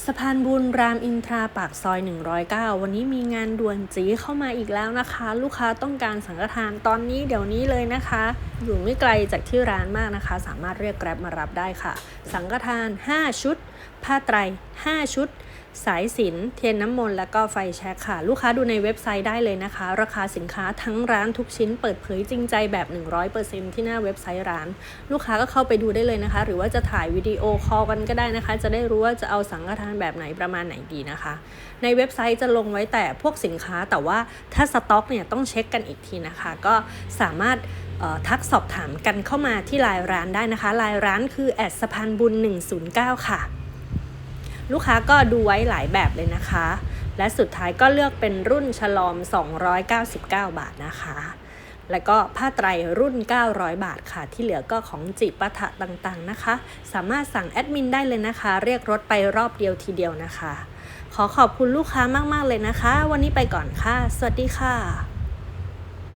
สะพานบุญรามอินทราปากซอย 109 วันนี้มีงานด่วนจีเข้ามาอีกแล้วนะคะ ลูกค้าต้องการสังฆทานตอนนี้เดี๋ยวนี้เลยนะคะ อยู่ไม่ไกลจากที่ร้านมากนะคะ สามารถเรียกแกร็บมารับได้ค่ะ สังฆทาน 5 ชุด ผ้าไตร 5 ชุด สายสินเทียนน้ำมนต์แล้วก็ไฟแช็กค่ะ ลูกค้าดูในเว็บไซต์ได้เลยนะคะ ราคาสินค้าทั้งร้านทุกชิ้นเปิดเผยจริงใจแบบ 100%ที่หน้าเว็บไซต์ร้าน ลูกค้าก็เข้าไปดูได้เลยนะคะ หรือว่าจะถ่ายวิดีโอคอลกันก็ได้นะคะ จะได้รู้ว่าจะเอาสังฆทานแบบไหนประมาณไหนดีนะคะ ในเว็บไซต์จะลงไว้แต่พวกสินค้าแต่ว่าถ้าสต็อกเนี่ยต้องเช็คกันอีกทีนะคะ ก็สามารถทักสอบถามกันเข้ามาที่ไลน์ร้านได้นะคะไลน์ร้านคือแอดสะพานบุญ 109 ค่ะ ลูกค้าก็ดูไว้หลายแบบเลยนะคะ และสุดท้ายก็เลือกเป็นรุ่นฉลอม 299 บาทนะคะ แล้วก็ผ้าไตรรุ่น 900 บาทค่ะ ที่เหลือก็ของจิปาถะต่างๆนะคะ สามารถสั่งแอดมินได้เลยนะคะ เรียกรถไปรอบเดียวทีเดียวนะคะ ขอขอบคุณลูกค้ามากๆเลยนะคะ วันนี้ไปก่อนค่ะ สวัสดีค่ะ